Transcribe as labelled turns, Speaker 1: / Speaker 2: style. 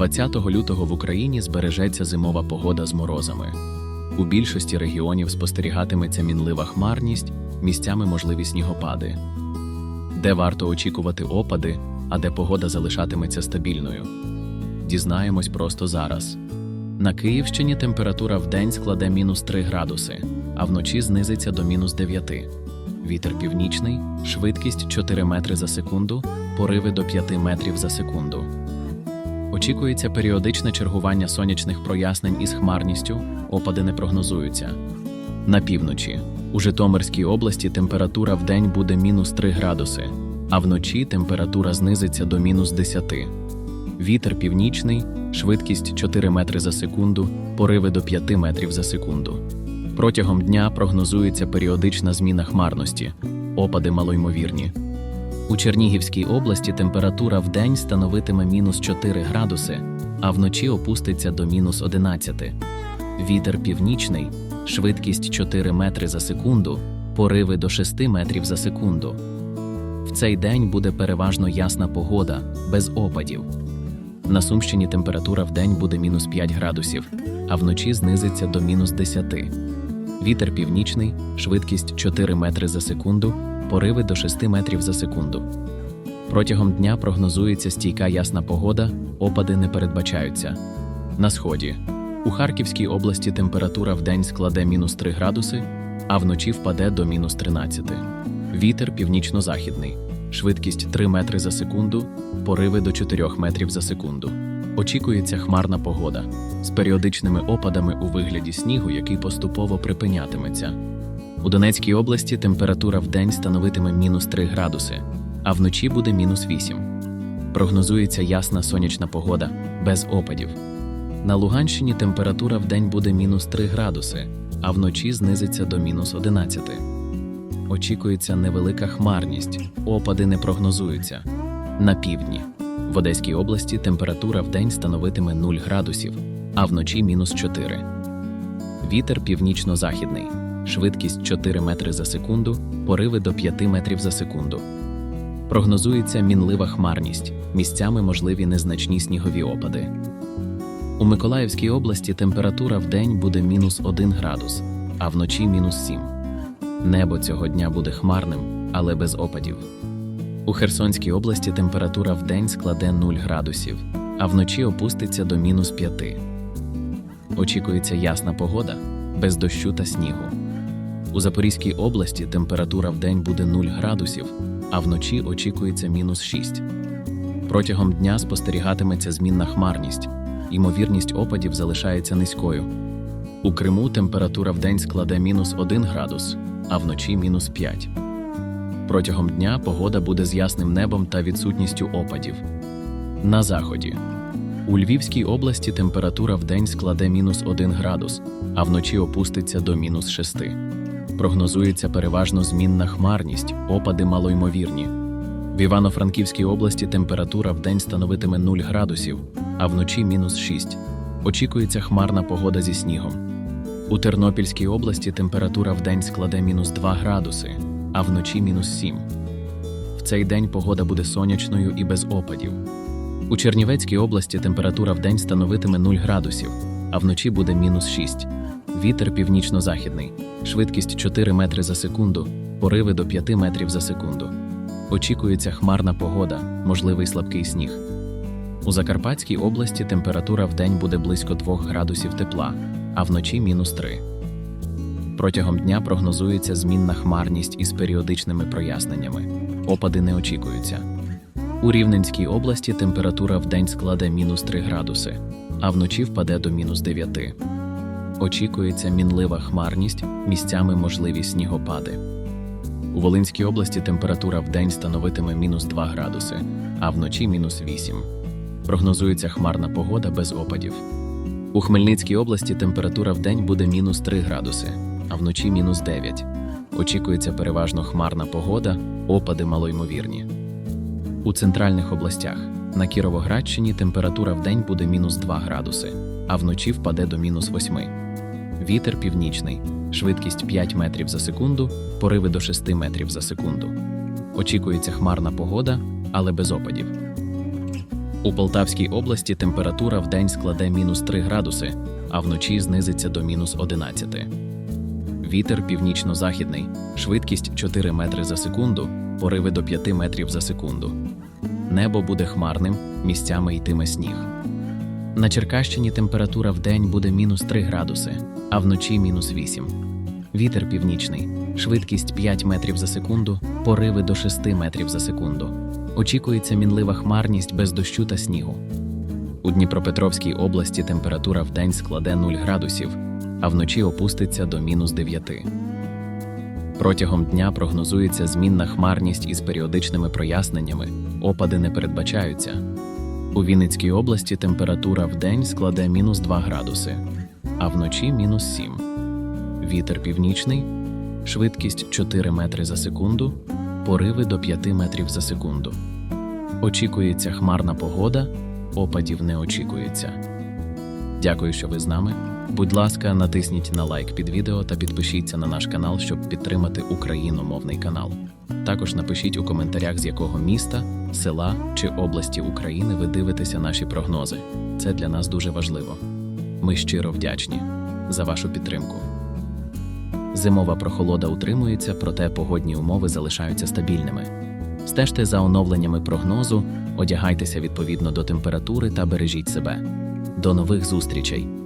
Speaker 1: 20 лютого в Україні збережеться зимова погода з морозами. У більшості регіонів спостерігатиметься мінлива хмарність, місцями можливі снігопади. Де варто очікувати опади, а де погода залишатиметься стабільною. Дізнаємось просто зараз. На Київщині температура вдень складе мінус 3 градуси, а вночі знизиться до мінус 9. Вітер північний, швидкість 4 метри за секунду, пориви до 5 метрів за секунду. Очікується періодичне чергування сонячних прояснень із хмарністю, опади не прогнозуються. На півночі у Житомирській області температура вдень буде мінус 3 градуси, а вночі температура знизиться до мінус 10. Вітер північний, швидкість 4 метри за секунду, пориви до 5 метрів за секунду. Протягом дня прогнозується періодична зміна хмарності, опади малоймовірні. У Чернігівській області температура вдень становитиме мінус 4 градуси, а вночі опуститься до мінус 11. Вітер північний, швидкість 4 метри за секунду, пориви до 6 метрів за секунду. В цей день буде переважно ясна погода, без опадів. На Сумщині температура вдень буде мінус 5 градусів, а вночі знизиться до мінус 10. Вітер північний, швидкість 4 метри за секунду, пориви до 6 метрів за секунду. Протягом дня прогнозується стійка ясна погода, опади не передбачаються. На сході. У Харківській області температура вдень складе мінус 3 градуси, а вночі впаде до мінус 13. Вітер північно-західний, швидкість 3 метри за секунду, пориви до 4 метрів за секунду. Очікується хмарна погода з періодичними опадами у вигляді снігу, який поступово припинятиметься. У Донецькій області температура вдень становитиме мінус 3 градуси, а вночі буде мінус 8. Прогнозується ясна сонячна погода, без опадів. На Луганщині температура вдень буде мінус 3 градуси, а вночі знизиться до мінус 11. Очікується невелика хмарність, опади не прогнозуються. На півдні. В Одеській області температура вдень становитиме 0 градусів, а вночі мінус 4. Вітер північно-західний, швидкість 4 метри за секунду, пориви до 5 метрів за секунду. Прогнозується мінлива хмарність, місцями можливі незначні снігові опади. У Миколаївській області температура вдень буде мінус 1 градус, а вночі мінус 7. Небо цього дня буде хмарним, але без опадів. У Херсонській області температура вдень складе 0 градусів, а вночі опуститься до мінус 5. Очікується ясна погода, без дощу та снігу. У Запорізькій області температура вдень буде 0 градусів, а вночі очікується мінус 6. Протягом дня спостерігатиметься змінна хмарність, ймовірність опадів залишається низькою. У Криму температура вдень складе мінус 1 градус, а вночі мінус 5. Протягом дня погода буде з ясним небом та відсутністю опадів. На заході. У Львівській області температура вдень складе мінус 1 градус, а вночі опуститься до мінус 6. Прогнозується переважно змінна хмарність, опади малоймовірні. В Івано-Франківській області температура вдень становитиме 0 градусів, а вночі мінус 6. Очікується хмарна погода зі снігом. У Тернопільській області температура вдень складе мінус 2 градуси, а вночі мінус 7. В цей день погода буде сонячною і без опадів. У Чернівецькій області температура вдень становитиме 0 градусів, а вночі буде мінус 6. Вітер північно-західний, швидкість 4 метри за секунду, пориви до 5 метрів за секунду. Очікується хмарна погода, можливий слабкий сніг. У Закарпатській області температура вдень буде близько 2 градусів тепла, а вночі мінус 3. Протягом дня прогнозується змінна хмарність із періодичними проясненнями. Опади не очікуються. У Рівненській області температура вдень складе мінус 3 градуси, а вночі впаде до мінус 9. Очікується мінлива хмарність, місцями можливі снігопади. У Волинській області температура вдень становитиме мінус 2 градуси, а вночі мінус 8. Прогнозується хмарна погода без опадів. У Хмельницькій області температура вдень буде мінус 3 градуси, а вночі мінус 9. Очікується переважно хмарна погода, опади малоймовірні. У центральних областях на Кіровоградщині температура вдень буде мінус 2 градуси, а вночі впаде до мінус 8. Вітер північний, швидкість 5 метрів за секунду, пориви до 6 метрів за секунду. Очікується хмарна погода, але без опадів. У Полтавській області температура в день складе мінус 3 градуси, а вночі знизиться до мінус 11. Вітер північно-західний, швидкість 4 метри за секунду, пориви до 5 метрів за секунду. Небо буде хмарним, місцями йтиме сніг. На Черкащині температура в день буде мінус 3 градуси, а вночі мінус 8. Вітер північний, швидкість 5 метрів за секунду, пориви до 6 метрів за секунду. Очікується мінлива хмарність без дощу та снігу. У Дніпропетровській області температура в день складе 0 градусів, а вночі опуститься до мінус 9. Протягом дня прогнозується змінна хмарність із періодичними проясненнями, опади не передбачаються. У Вінницькій області температура в день складе мінус 2 градуси, а вночі мінус 7. Вітер північний, швидкість 4 метри за секунду, пориви до 5 метрів за секунду. Очікується хмарна погода, опадів не очікується. Дякую, що ви з нами. Будь ласка, натисніть на лайк під відео та підпишіться на наш канал, щоб підтримати україномовний канал. Також напишіть у коментарях, з якого міста, села чи області України ви дивитеся наші прогнози. Це для нас дуже важливо. Ми щиро вдячні за вашу підтримку. Зимова прохолода утримується, проте погодні умови залишаються стабільними. Стежте за оновленнями прогнозу, одягайтеся відповідно до температури та бережіть себе. До нових зустрічей!